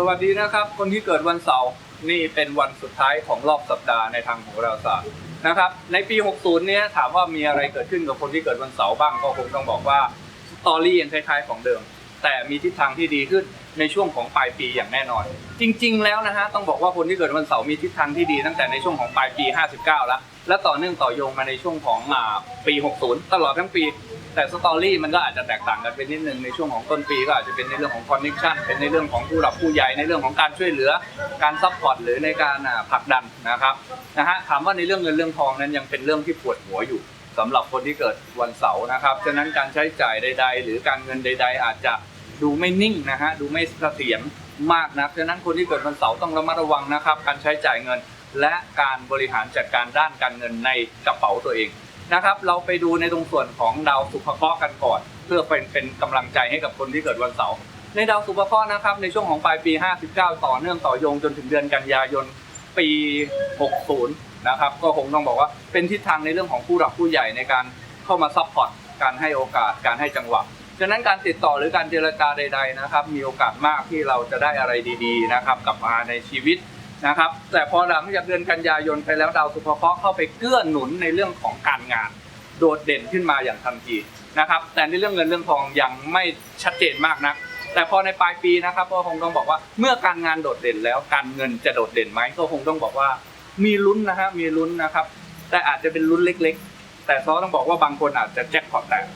สวัสดีนะครับ คนที่เกิดวันเสาร์นี่เป็นวันสุดท้ายของรอบสัปดาห์ในทางโหราศาสตร์นะครับในปี 60 เนี้ยถามว่ามีอะไรเกิดขึ้นกับคนที่เกิดวันเสาร์บ้างก็คงต้องบอกว่าสตอรี่ยังคล้ายๆของเดิม แต่มีทิศทางที่ดีขึ้นในช่วงของปลายปีอย่างแน่นอน จริง ๆ แล้วนะฮะต้องบอกว่าคนที่เกิดวันเสาร์มีทิศทางที่ดีตั้งแต่ในช่วงของปลายปี 59 แล้วและต่อเนื่องต่อโยงมาในช่วงของปี 60 ตลอดทั้งปี แต่สตอรี่มันก็อาจจะแตกต่างกันไปนิดนึงในช่วงของต้นปีก็อาจจะเป็นในเรื่องของคอนเนคชันเป็นในเรื่องของผู้หลักผู้ใหญ่ในเรื่องของการช่วยเหลือ การซัพพอร์ตหรือในการผลักดันนะครับนะฮะถามว่าในเรื่องเงินเรื่องทองนั้นยังเป็นเรื่องที่ปวดหัวอยู่สำหรับคนที่เกิดวันเสาร์นะครับฉะนั้นการใช้จ่ายใด ๆ หรือการเงินใด ๆ อาจจะดูไม่นิ่งนะฮะดูไม่เสถียรมากนะฉะนั้นคนที่เกิดวันเสาร์ต้องระมัดระวังนะครับ การใช้จ่ายเงินและการบริหารจัดการด้านการเงินในกระเป๋าตัวเอง นะครับ เราไปดูในตรงส่วนของดาวสุภเคราะห์กันก่อน เพื่อเป็นเป็นกำลังใจให้กับคนที่เกิดวันเสาร์ในดาวสุภเคราะห์นะครับในช่วงของปลายปี 59 ต่อเนื่องต่อโยงจนถึงเดือนกันยายนปี 60 นะครับ ก็คงต้องบอกว่าเป็นทิศทางในเรื่องของผู้หลักผู้ใหญ่ในการเข้ามาซัพพอร์ตการให้โอกาสการให้จังหวะฉะนั้นการติดต่อหรือการเจรจาใด ๆนะครับ มีโอกาสมากที่เราจะได้อะไรดี ๆ นะครับกลับมาในชีวิต นะครับ แต่พอหลังจากเดือนกันยายนไปแล้วดาวสุภเคราะห์เข้าไปเกื้อหนุนในเรื่องของการงาน โดดเด่นขึ้นมาอย่างทันทีนะครับ แต่ในเรื่องเงินเรื่องทองยังไม่ชัดเจนมากนัก แต่พอในปลายปีนะครับก็คงต้องบอกว่าเมื่อการงานโดดเด่นแล้วการเงินจะโดดเด่นไหมก็คงต้องบอกว่ามีลุ้นนะฮะมีลุ้นนะครับ แต่อาจจะเป็นลุ้นเล็ก ๆ แต่ซอต้องบอกว่าบางคนอาจจะแจ็คพอตแตก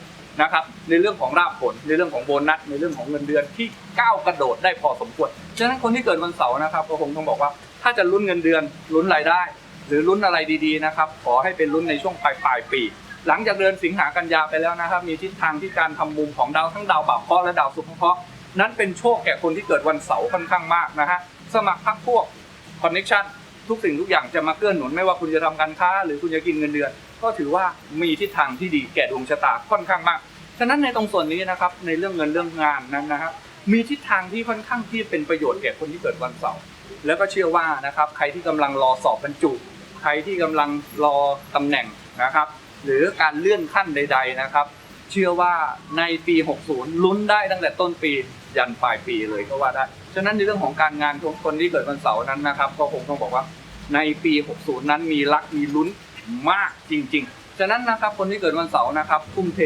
นะครับในเรื่องของราบผลในเรื่องของโบนัสในเรื่องของเงินเดือนที่ก้าวกระโดดได้พอสมควร ฉะนั้นคนที่เกิดวันเสาร์นะครับก็คงต้องบอกว่า ถ้าจะลุ้นเงินเดือนลุ้นรายได้ หรือลุ้นอะไรดีๆนะครับ ขอให้เป็นลุ้นในช่วงปลายปลายปี หลังจากเดือนสิงหากันยาไปแล้วนะครับ มีทิศทางที่การทำมุมของดาวทั้งดาวบาปเคราะห์และดาวสุภเคราะห์นั้นเป็นโชคแก่คนที่เกิดวันเสาร์ค่อนข้างมากนะฮะสมัครพักพวกคอนเน็ชันทุกสิ่งทุกอย่างจะมาเกื้อหนุนไม่ว่าคุณจะทำการค้า หรือคุณจะกินเงินเดือน ก็ถือว่ามีทิศทางที่ดีแก่ดวงชะตาค่อนข้างมาก ฉะนั้นในตรงส่วนนี้นะครับในเรื่องเงินเรื่องงานนั้นนะครับ มีทิศทางที่ค่อนข้างที่เป็นประโยชน์แก่คนที่เกิดวันเสาร์แล้วก็เชื่อว่านะครับใครที่กำลังรอสอบบรรจุ ใครที่กำลังรอตำแหน่งนะครับ หรือการเลื่อนขั้นใด ๆนะครับ เชื่อว่าในปี 60 ลุ้นได้ตั้งแต่ต้นปียันปลายปีเลยก็ว่าได้ฉะนั้นในเรื่องของการงานของคนที่เกิดวันเสาร์นั้นนะครับ ก็คงต้องบอกว่าในปี 60 นั้นมีรักมีลุ้นมากจริง ๆ ฉะนั้นนะครับคนที่เกิดวันเสาร์นะครับทุ่มเท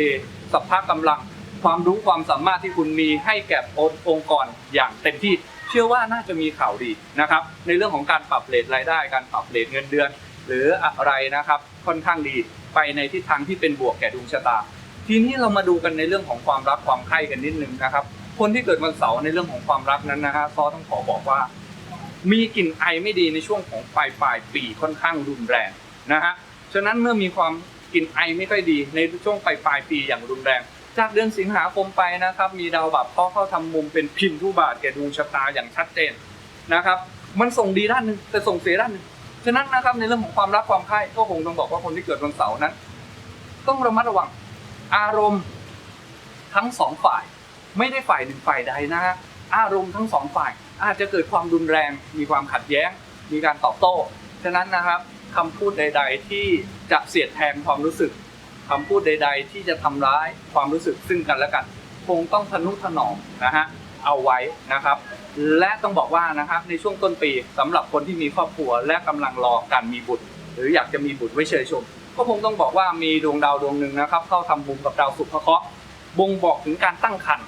สัพพะกำลัง ความรู้ความสามารถที่คุณมีให้แก่องค์กรอย่างเต็มที่ เชื่อว่าน่าจะมีข่าวดีนะครับ ในเรื่องของการปรับเลทรายได้ การปรับเลทเงินเดือน หรืออะไรนะครับค่อนข้างดีไปในทิศทางที่เป็นบวกแก่ดวงชะตา ทีนี้เรามาดูกันในเรื่องของความรักความใคร่กันนิดนึงนะครับ คนที่เกิดวันเสาร์ในเรื่องของความรักนั้นนะฮะซอต้องขอบอกว่า มีกลิ่นไอไม่ดีในช่วงของปลายปลายปีค่อนข้างรุนแรงนะฮะฉะนั้นเมื่อมีความกลิ่นไอไม่ค่อยดีในช่วงปลายปลายปีอย่างรุนแรง จากเดือนสิงหาคมไปนะครับ มีดาวบับเคราเข้าทำมุมเป็นพินทุบาทแก่ดวงชะตาอย่างชัดเจนนะครับ มันส่งดีด้านหนึ่งแต่ส่งเสียด้านหนึ่งฉะนั้นนะครับในเรื่องของความรักความใคร่ก็คงต้องบอกว่าคนที่เกิดวันเสาร์นั้น ต้องระมัดระวังอารมณ์ทั้งสองฝ่าย ไม่ได้ฝ่ายหนึ่งฝ่ายใดนะฮะอารมณ์ทั้งสองฝ่าย อาจจะเกิดความรุนแรง มีความขัดแย้ง มีการตอบโต้ ฉะนั้นนะครับคำพูดใด ๆ ที่จะเสียดแทงความรู้สึก คำพูดใด ๆ ที่จะทำร้ายความรู้สึกซึ่งกันและกัน คงต้องทนุถนอมนะฮะเอาไว้นะครับ และต้องบอกว่านะครับในช่วงต้นปีสำหรับคนที่มีครอบครัว และกำลังรอการมีบุตร หรืออยากจะมีบุตรไว้เชยชม ก็คงต้องบอกว่ามีดวงดาวดวงหนึ่งนะครับ เข้าทำมุมกับดาวศุกร์เคราะห์บ่งบอกถึงการตั้งครรภ์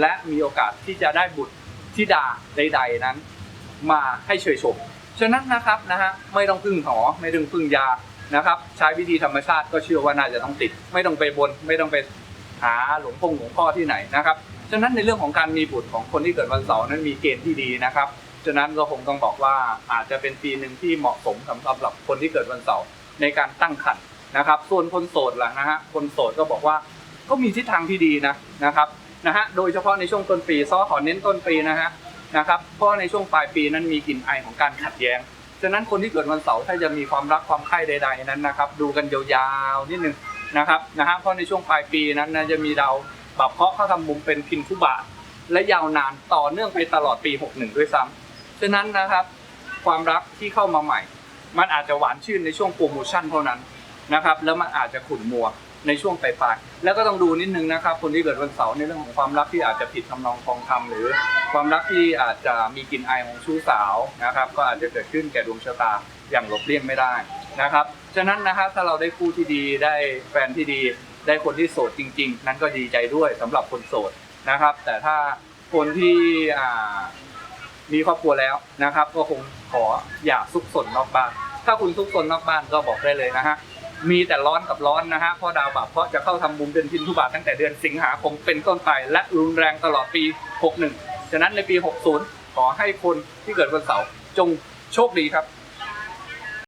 และมีโอกาสที่จะได้บุตรธิดาใด ๆ นั้น มาให้เชยชมฉะนั้นนะครับนะฮะไม่ต้องพึ่งหอไม่ต้องพึ่งยา นะครับใช้วิธีธรรมชาติก็เชื่อว่าน่าจะต้องติด ไม่ต้องไปบน ไม่ต้องไปหาหลวงพ่อหลวงพ่อที่ไหนนะครับฉะนั้นในเรื่องของการมีบุตรของคนที่เกิดวันเสาร์นั้นมีเกณฑ์ที่ดีนะครับฉะนั้นก็คงต้องบอกว่าอาจจะเป็นปีหนึ่งที่เหมาะสมสำหรับคนที่เกิดวันเสาร์ในการตั้งครรภ์นะครับ ส่วนคนโสดล่ะนะฮะคนโสดก็บอกว่าก็มีทิศทางที่ดีนะนะครับนะฮะโดยเฉพาะในช่วงต้นปีซ้อขอเน้นต้นปีนะฮะนะครับเพราะในช่วงปลายปีนั้นมีกลิ่นไอของการขัดแย้ง ฉะนั้นคนที่เกิดวันเสาร์ถ้าจะมีความรักความใคร่ใด ๆนั้นนะครับ ดูกันยาวๆนิดนึงนะครับนะฮะเพราะในช่วงปลายปีนั้นนะจะมีดาวบับเคราะห์เข้าทำมุมเป็นพินคุบาทและยาวนานต่อเนื่องไปตลอดปี 61 ด้วยซ้ำฉะนั้นนะครับ ความรักที่เข้ามาใหม่ มันอาจจะหวานชื่นในช่วงโปรโมชั่นเท่านั้น นะครับ แล้วมันอาจจะขุ่นมัวในช่วงปลายๆแล้วก็ต้องดูนิดนึงนะครับ คนที่เกิดวันเสาร์ในเรื่องของความรักที่อาจจะผิดทำนองคลองธรรมหรือ ความรักที่อาจจะมีกลิ่นอายของชู้สาวนะครับ ก็อาจจะเกิดขึ้นแก่ดวงชะตาอย่างหลบเลี่ยงไม่ได้นะครับฉะนั้นนะครับถ้าเราได้คู่ที่ดีได้แฟนที่ดี ได้คนที่โสดจริง ๆ นั้นก็ดีใจด้วยสำหรับคนโสดนะครับ แต่ถ้าคนที่มีครอบครัวแล้วนะครับ ก็คงขออย่าซุกซนนอกบ้าน ถ้าคุณซุกซนนอกบ้านก็บอกได้เลยนะฮะ มีแต่ร้อนกับร้อนนะฮะเพราะดาวบาปเพราะจะเข้าทำบุญเป็นพินทุบาทตั้งแต่เดือนสิงหาคมเป็นต้นไปและรุนแรงตลอดปี 61 ฉะนั้นในปี 60 ขอให้คนที่เกิดวันเสาร์จงโชคดีครับ